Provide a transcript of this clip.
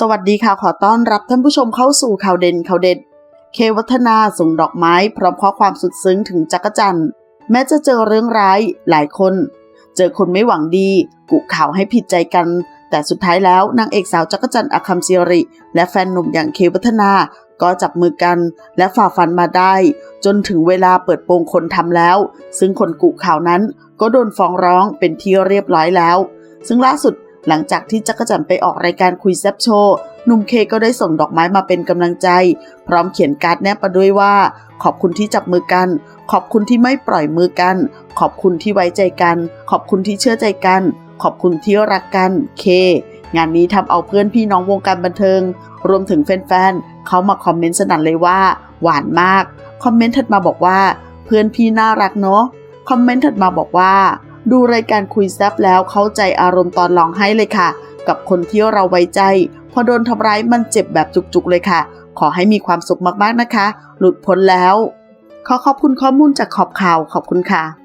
สวัสดีค่ะขอต้อนรับท่านผู้ชมเข้าสู่ข่าวเด่นข่าวเด็ด เควัฒนาส่งดอกไม้พร้อมข้อความสุดซึ้งถึงจักรจันทร์แม้จะเจอเรื่องร้ายหลายคน เจอคนไม่หวังดีกุข่าวให้ผิดใจกัน แต่สุดท้ายแล้วนางเอกสาวจักรจันทร์อาคัมศิริ และแฟนหนุ่มอย่างเควัฒนาก็จับมือกันและฝ่าฟันมาได้ จนถึงเวลาเปิดโปงคนทำแล้ว ซึ่งคนกุข่าวนั้นก็โดนฟ้องร้องเป็นที่เรียบร้อยแล้ว ซึ่งล่าสุด หลังจากที่จักรจันไปออกรายการคุยแซบโชว์หนุ่มเคก็ได้ส่งดอกไม้มาเป็นกำลังใจ พร้อมเขียนการ์ดแนบมาด้วยว่า ขอบคุณที่จับมือกัน ขอบคุณที่ไม่ปล่อยมือกัน ขอบคุณที่ไว้ใจกัน ขอบคุณที่เชื่อใจกัน ขอบคุณที่รักกันเค งานนี้ทำเอาเพื่อนพี่น้องวงการบันเทิง รวมถึงแฟนๆเขามาคอมเมนต์สนั่นเลยว่า หวานมาก คอมเมนต์ถัดมาบอกว่า เพื่อนพี่น่ารักเนาะคอมเมนต์ถัดมาบอกว่า ดูรายการคุยแซบแล้วเข้าใจอารมณ์ตอนร้องไห้เลยค่ะ กับคนที่เราไว้ใจ พอโดนทำร้ายมันเจ็บแบบจุกๆเลยค่ะ ขอให้มีความสุขมากๆนะคะ หลุดพ้นแล้ว ขอขอบคุณข้อมูลจากขอบข่าวขอบคุณค่ะ